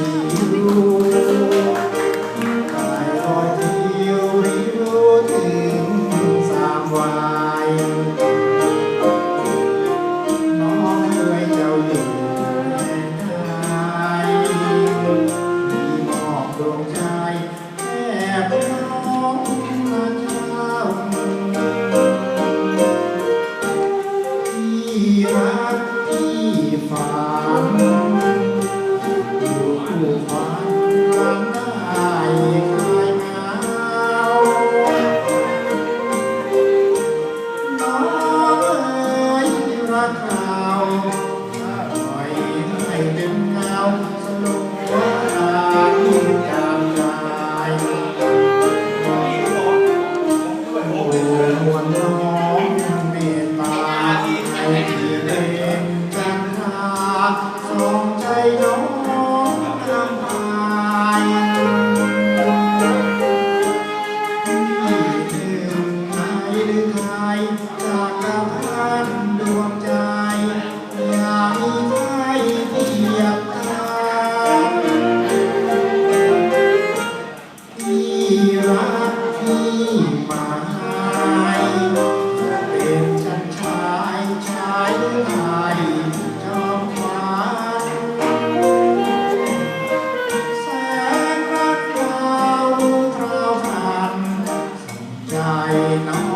you. ใจน้องรำหายที่ถึงไหนหรือใครจากกับ nắng